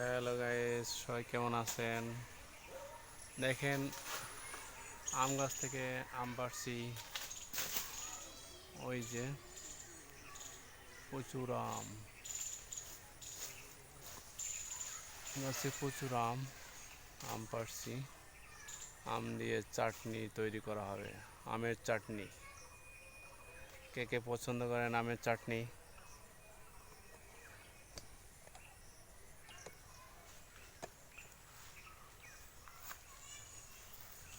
Hello guys, সবাই কেমন আছেন? দেখেন, আম গাছ থেকে আম পাড়ছি। ওই যে প্রচুর আম। গাছে প্রচুর আম আম পাড়ছি। আম দিয়ে চাটনি তৈরি করা হবে, আমের চাটনি। কে কে পছন্দ করেন আমের চাটনি?